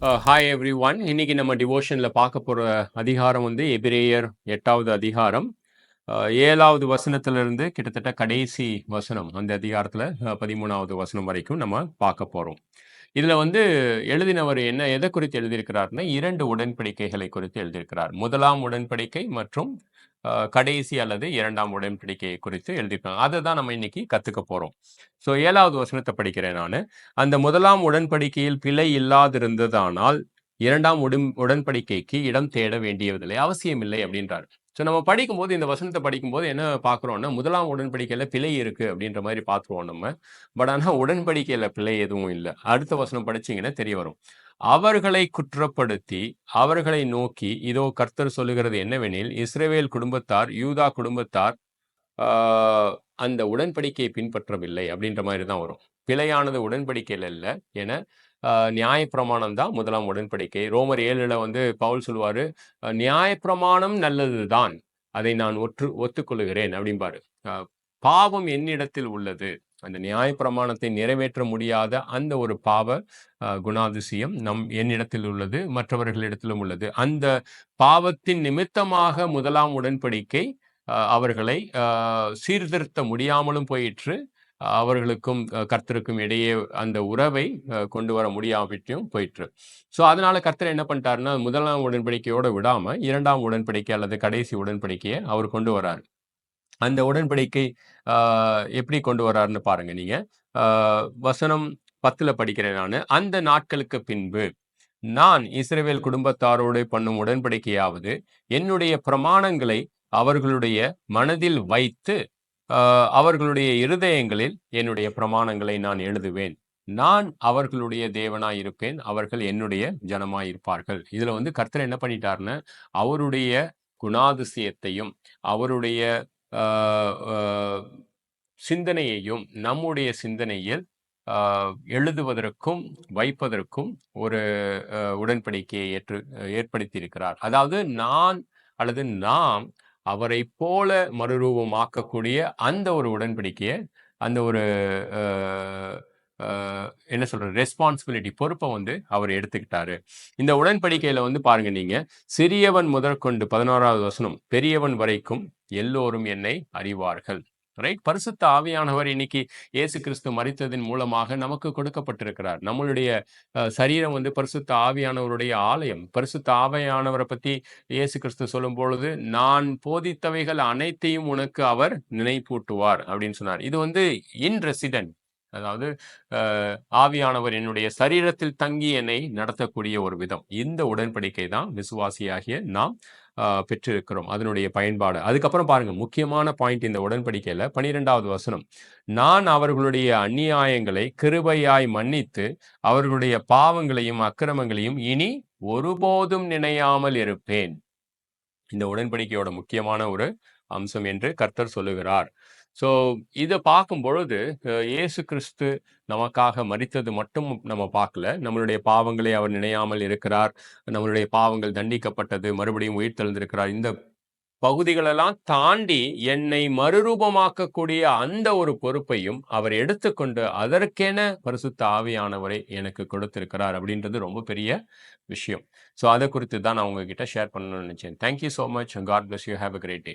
Hi every one இன்னைக்கு நம்ம டிவோஷனில் பார்க்க போகிற அதிகாரம் வந்து எபிரேயர் எட்டாவது அதிகாரம். Uh, ஏழாவது வசனத்திலிருந்து கிட்டத்தட்ட கடைசி வசனம் அந்த அதிகாரத்தில் uh, பதிமூணாவது வசனம் வரைக்கும் நம்ம பார்க்க போகிறோம் இதில் வந்து எழுதினவர் என்ன எதை குறித்து எழுதியிருக்கிறார்னா இரண்டு உடன்படிக்கைகளை குறித்து எழுதியிருக்கிறார். முதலாம் உடன்படிக்கை மற்றும் கடைசி அல்லது இரண்டாம் உடன்படிக்கையை குறித்து எழுதியிருக்காங்க. அதை தான் நம்ம இன்னைக்கு கற்றுக்க போகிறோம் ஸோ ஏழாவது வசனத்தை படிக்கிறேன் நான். அந்த முதலாம் உடன்படிக்கையில் பிழை இல்லாதிருந்ததானால் இரண்டாம் உடன் உடன்படிக்கைக்கு இடம் தேட வேண்டியதில்லை அவசியமில்லை அப்படின்றார். ஸோ நம்ம படிக்கும்போது இந்த வசனத்தை படிக்கும்போது என்ன பார்க்குறோம்னா முதலாம் உடன்படிக்கையில் பிழை இருக்கு அப்படின்ற மாதிரி பார்த்துருவோம் நம்ம. பட் ஆனால் உடன்படிக்கையில் பிழை எதுவும் இல்லை. அடுத்த வசனம் படிச்சீங்கன்னா தெரிய வரும். அவர்களை குற்றப்படுத்தி அவர்களை நோக்கி இதோ கர்த்தர் சொல்லுகிறது என்னவெனில் இஸ்ரேவேல் குடும்பத்தார் யூதா குடும்பத்தார் ஆஹ், அந்த உடன்படிக்கையை பின்பற்றவில்லை அப்படின்ற மாதிரி தான் வரும். பிழையானது உடன்படிக்கையில் இல்லை. என நியாயப்பிரமாணம் தான் முதலாம் உடன்படிக்கை. ரோமர் ஏழில் வந்து பவுல் சொல்லுவார் நியாயப்பிரமாணம் நல்லது தான் அதை நான் ஒற்று ஒத்துக்கொள்கிறேன் அப்படிம்பாரு. பாவம் என்னிடத்தில் உள்ளது. அந்த நியாயப்பிரமாணத்தை நிறைவேற்ற முடியாத அந்த ஒரு பாவ குணாதிசயம் நம் என்னிடத்தில் உள்ளது மற்றவர்களிடத்திலும் உள்ளது. அந்த பாவத்தின் நிமித்தமாக முதலாம் உடன்படிக்கை அஹ், அவர்களை சீர்திருத்த முடியாமலும் போயிற்று. அவர்களுக்கும் கர்த்தருக்கும் இடையே அந்த உறவை கொண்டு வர முடியாவிட்டும் போயிற்று. ஸோ அதனால கர்த்தர் என்ன பண்ணிட்டாருன்னா முதலாம் உடன்படிக்கையோட விடாம இரண்டாம் உடன்படிக்கை அல்லது கடைசி உடன்படிக்கையை அவர் கொண்டு வரார் அந்த உடன்படிக்கை ஆஹ், எப்படி கொண்டு வராருன்னு பாருங்க நீங்க. ஆஹ், வசனம் பத்துல படிக்கிறேன் நான். அந்த நாட்களுக்கு பின்பு நான் இஸ்ரேவேல் குடும்பத்தாரோடு பண்ணும் உடன்படிக்கையாவது என்னுடைய பிரமாணங்களை அவர்களுடைய மனதில் வைத்து அவர்களுடைய இருதயங்களில் என்னுடைய பிரமாணங்களை நான் எழுதுவேன். நான் அவர்களுடைய தேவனாய் இருப்பேன் அவர்கள் என்னுடைய ஜனமாய் இருப்பார்கள் இதுல வந்து கர்த்தர் என்ன பண்ணிட்டாருன்னு அவருடைய குணாதிசயத்தையும் அவருடைய ஆஹ், ஆஹ், சிந்தனையையும் நம்முடைய சிந்தனையில் ஆஹ், எழுதுவதற்கும் வைப்பதற்கும் ஒரு உடன்படிக்கையை ஏற்று ஏற்படுத்தி இருக்கிறார் அதாவது நான் அல்லது நாம் அவரை போல மறுரூபமாக்கக்கூடிய அந்த ஒரு உடன்படிக்கையை அந்த ஒரு ஆஹ், என்ன சொல்றது ரெஸ்பான்சிபிலிட்டி பொறுப்பை வந்து அவர் எடுத்துக்கிட்டாரு. இந்த உடன்படிக்கையில வந்து பாருங்க நீங்க சிறியவன் முதற்கொண்டு பதினோராவது வசனம் பெரியவன் வரைக்கும் எல்லோரும் என்னை அறிவார்கள். ரைட் பரிசுத்த ஆவியானவர் இன்னைக்கு இயேசு கிறிஸ்து மறித்ததின் மூலமாக நமக்கு கொடுக்கப்பட்டிருக்கிறார். நம்மளுடைய சரீரம் வந்து பரிசுத்த ஆவியானவருடைய ஆலயம். பரிசுத்த ஆவியானவரை பத்தி இயேசு கிறிஸ்து சொல்லும் பொழுது நான் போதித்தவைகள் அனைத்தையும் உனக்கு அவர் நினைப்பூட்டுவார் அப்படின்னு சொன்னார். இது வந்து இன் ரெசிடென்ட். அதாவது ஆவியானவர் என்னுடைய சரீரத்தில் தங்கி என்னை நடத்தக்கூடிய ஒரு விதம். இந்த உடன்படிக்கை தான் விசுவாசியாகிய நாம் ஆஹ், பெற்றிருக்கிறோம். அதனுடைய பயன்பாடு. அதுக்கப்புறம் பாருங்க முக்கியமான பாயிண்ட் இந்த உடன்படிக்கையில பனிரெண்டாவது வசனம். நான் அவர்களுடைய அந்நியாயங்களை கிருபையாய் மன்னித்து அவர்களுடைய பாவங்களையும் அக்கிரமங்களையும் இனி ஒருபோதும் நினையாமல் இருப்பேன். இந்த உடன்படிக்கையோட முக்கியமான ஒரு அம்சம் என்று கர்த்தர் சொல்லுகிறார். ஸோ இதை பார்க்கும் பொழுது இயேசு கிறிஸ்து நமக்காக மறித்தது மட்டும் நம்ம பார்க்கல. நம்மளுடைய பாவங்களை அவர் நினையாமல் இருக்கிறார். நம்மளுடைய பாவங்கள் தண்டிக்கப்பட்டது மறுபடியும் உயிர் தெழுந்திருக்கிறார். இந்த பகுதிகளெல்லாம் தாண்டி என்னை மறுரூபமாக்கக்கூடிய அந்த ஒரு பொறுப்பையும் அவர் எடுத்துக்கொண்டு அதற்கென பரிசுத்த ஆவியானவரை எனக்கு கொடுத்திருக்கிறார் அப்படின்றது ரொம்ப பெரிய விஷயம். ஸோ அதை குறித்து தான் நான் உங்ககிட்ட ஷேர் பண்ணணும்னு நினச்சேன். Thank you so much God bless you have a great day